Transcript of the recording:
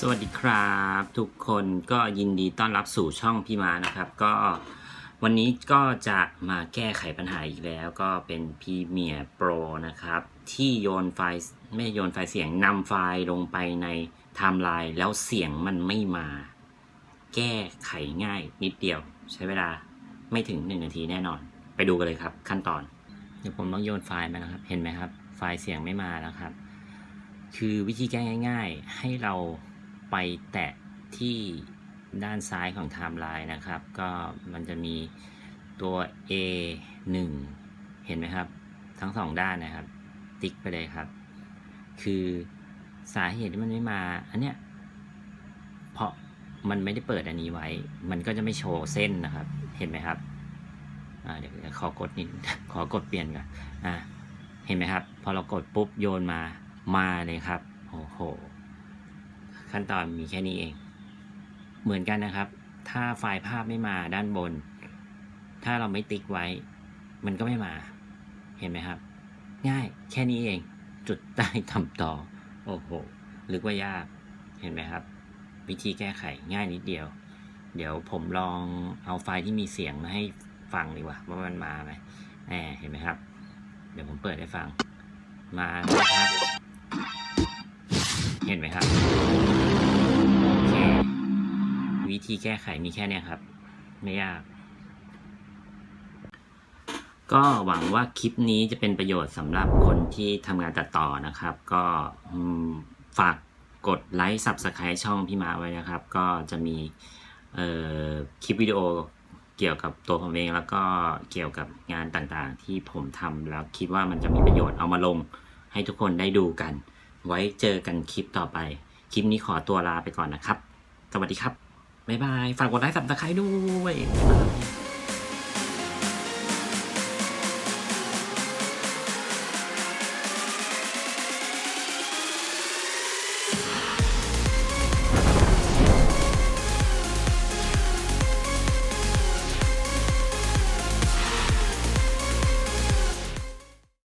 สวัสดีครับทุกคนก็ยินดีต้อนรับสู่ช่องพี่มานะครับ ก็วันนี้ก็จะมาแก้ไขปัญหาอีกแล้วก็เป็น Premiere Pro นะครับ ที่โยนไฟล์ไม่โยนไฟล์เสียงนำไฟล์ลงไปในไทม์ไลน์แล้วเสียงมันไม่มา แก้ไขง่ายนิดเดียว ใช้เวลาไม่ถึง 1 นาทีแน่นอน ไปดูกันเลยครับ ขั้นตอน เดี๋ยวผมต้องโยนไฟล์มานะครับ เห็นไหมครับ ไฟล์เสียงไม่มาแล้วครับ คือวิธีแก้ง่าย ๆ ให้เรา ไปแตะที่ด้านซ้ายของไทม์ไลน์นะครับ ก็มันจะมีตัว A 1 เห็นไหมครับ ทั้งสองด้านนะครับ ติ๊กไปเลยครับ คือสาเหตุที่มันไม่มา อันเนี้ยเพราะมันไม่ได้เปิดอันนี้ไว้ มันก็จะไม่โชว์เส้นนะครับ เห็นไหมครับอ่าเดี๋ยวเดี๋ยวขอกดนิดขอกดเปลี่ยนก่อนอ่าเห็นไหมครับ พอเรากดปุ๊บโยนมามาเลยครับโอ้โห ขั้นตอนมีแค่นี้เอง เหมือนกันนะครับ ถ้าไฟล์ภาพไม่มาด้านบน ถ้าเราไม่ติ๊กไว้ มันก็ไม่มา เห็นไหมครับ ง่ายแค่นี้เอง จุดใต้ทำต่อ โอ้โหลึกว่ายาก เห็นไหมครับ วิธีแก้ไขง่ายนิดเดียว เดี๋ยวผมลองเอาไฟล์ที่มีเสียงมาให้ฟังดีกว่าว่ามันมาไหมแหมเห็นไหมครับ เดี๋ยวผมเปิดให้ฟัง มาครับ เห็นไหมครับ วิธีแก้ไขมีแค่นี้ครับ ไม่ยาก ก็หวังว่าคลิปนี้จะเป็นประโยชน์สำหรับคนที่ทำงานตัดต่อนะครับ ก็ฝากกดไลค์ Subscribe ช่องพี่มาไว้นะครับ ก็จะมีคลิปวิดีโอเกี่ยวกับตัวผมเองแล้วก็เกี่ยวกับงานต่างๆ ที่ผมทำแล้วคิดว่ามันจะมีประโยชน์เอามาลงให้ทุกคนได้ดูกัน ไว้เจอกันคลิปต่อไป คลิปนี้ขอตัวลาไปก่อนนะครับ สวัสดีครับ บ๊ายบาย ฝากกดไลค์สับตะไคร้ด้วย